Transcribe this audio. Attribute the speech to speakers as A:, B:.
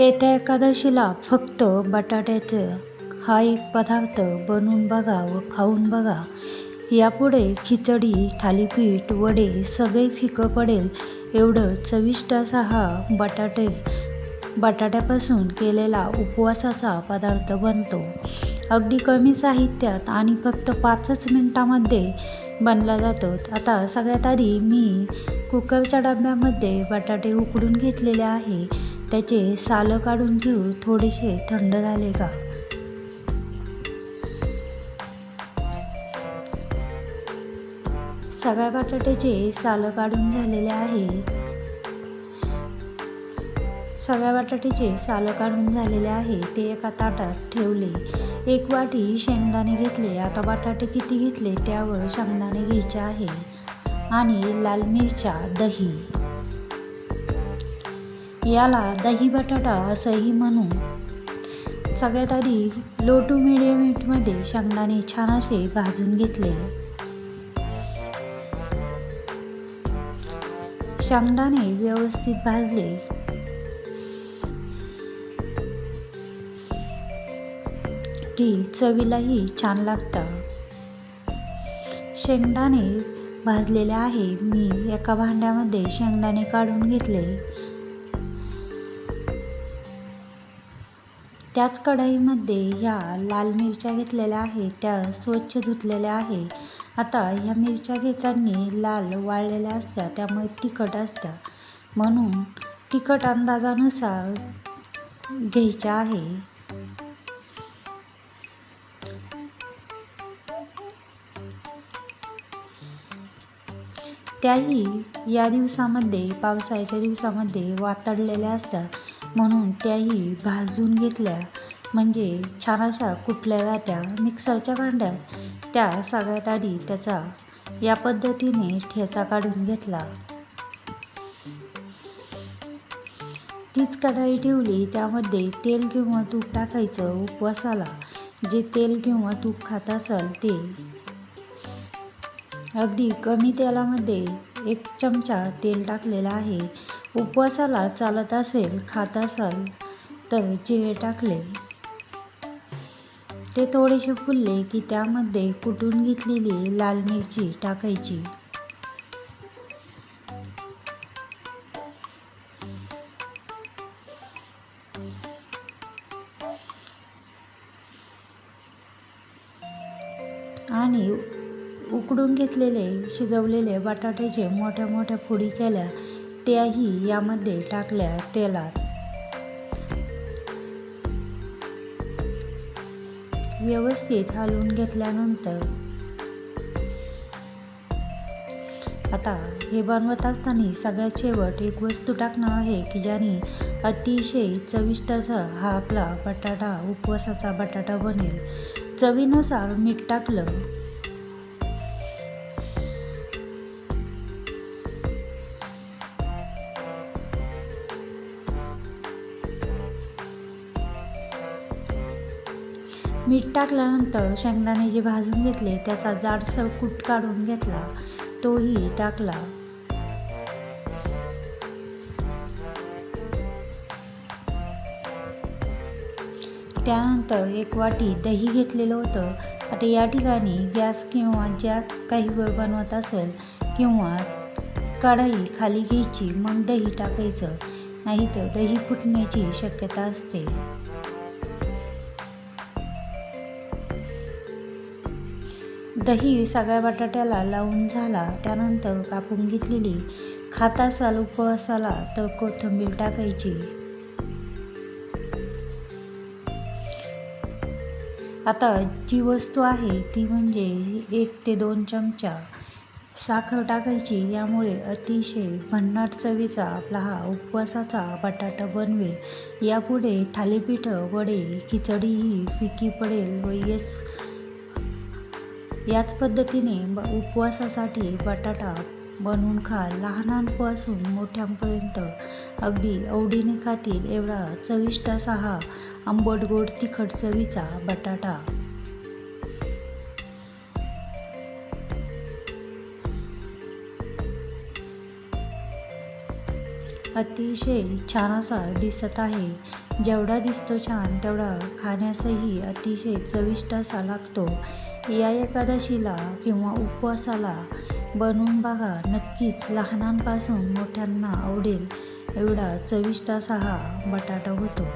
A: येत्या एकादशीला फक्त बटाट्याचं हा एक पदार्थ बनवून बघा व खाऊन बघा. यापुढे खिचडी थालीपीठ वडे सगळे फिकं पडेल. एवढं चविष्ट असा हा बटाटे बटाट्यापासून केलेला उपवासाचा पदार्थ बनतो. अगदी कमी साहित्यात आणि फक्त पाचच मिनटामध्ये बनला जातो. आता सगळ्यात आधी मी कुकरच्या डब्यामध्ये बटाटे उकडून घेतलेले आहे. त्याचे सालं काढून घेऊ थोडेसे थंड झाले का? सगळ्या बटाट्याचे सालं काढून झालेले आहे. सगळ्या बटाट्याचे सालं काढून झालेले आहे. ते एका ताटात ठेवले. एक वाटी शेंगदाणे घेतले. आता बटाटे किती घेतले? त्यावर शेंगदाणे घ्यायचे आहे. आणि लाल मिरच्या दही. याला दही बटाटा असंही म्हणू. सगळ्यात आधी लो टू मिडियम हीटमध्ये शेंगदाणे छान असे भाजून घेतले. शेंगदाणे व्यवस्थित भाजले. की चवीलाही छान लागतं. शेंगदाणे भाजलेले आहे. मी एका भांड्यामध्ये शेंगदाणे काढून घेतले. त्याच कढईमध्ये ह्या लाल मिरच्या घेतलेल्या आहेत त्या स्वच्छ धुतलेल्या आहे आता ह्या मिरच्या घेताना लाल वाळलेल्या असत्या त्यामुळे तिखट असत्या म्हणून तिखट अंदाजानुसार घ्यायच्या आहे. त्याही या दिवसामध्ये पावसाळ्याच्या दिवसामध्ये वातडलेल्या असतात. म्हणून त्याही भाजून घेतल्या. म्हणजे छान अशा कुठल्या जात्या मिक्सरच्या भांड्यात. त्या सगळ्यात आधी त्याचा या पद्धतीने ठेचा काढून घेतला. तीच कढाई ठेवली त्यामध्ये तेल किंवा तूप टाकायचं उपवासाला जे तेल किंवा तूप खात असाल ते अगदी कमी तेलामध्ये एक चमचा तेल टाकलेला आहे. उपवासाला चालत असेल खात असाल तर जिरे टाकले. ते थोडेसे फुलले की त्यामध्ये कुटून घेतलेली लाल मिरची टाकायची. आणि उकडून घेतलेले शिजवलेले बटाट्याचे मोठ्या मोठ्या फोडी केल्या त्याही यामध्ये टाकल्या तेलात. व्यवस्थित हलवून घेतल्यानंतर आता हे बनवत असताना सगळ्यात शेवट एक वस्तू टाकणार आहे की ज्याने अतिशय चविष्ट असा हा आपला बटाटा उपवासाचा बटाटा बनेल. चवीनुसार मीठ टाकलं मीठ टाकल्यानंतर शेंगदाणे जे भाजून घेतले त्याचा जाडसर कूट काढून घेतला. तोही टाकला. त्यानंतर एक वाटी दही घेतलेलं होतं. आता या ठिकाणी गॅस किंवा ज्या काही वर बनवत असेल किंवा कढाई खाली घ्यायची मग दही टाकायचं. नाहीतर दही फुटण्याची शक्यता असते. दही सगळ्या बटाट्याला लावून झाला. त्यानंतर कापून घेतलेली खात असाल उपवासाला तर कोथिंबीर टाकायची. आता जी वस्तू आहे ती म्हणजे एक ते दोन चमचा साखर टाकायची. यामुळे अतिशय भन्नाट चवीचा आपला हा उपवासाचा बटाटा बनवेल. यापुढे थालीपीठं वडे खिचडी ही फिकी पडेल व येस याच पद्धतीने ब उपवासासाठी बटाटा बनवून खा. लहानांपासून मोठ्यांपर्यंत. अगदी आवडीने खातील एवढा चविष्ट असा हा आंबट गोड तिखट चवीचा बटाटा. अतिशय छान असा दिसत आहे. जेवढा दिसतो छान तेवढा खाण्यासही अतिशय चविष्ट असा लागतो. या एकादशीला किंवा उपवासाला बनवून बघा नक्कीच लहानांपासून मोठ्यांना आवडेल एवढा चविष्ट असा हा बटाटा होतो.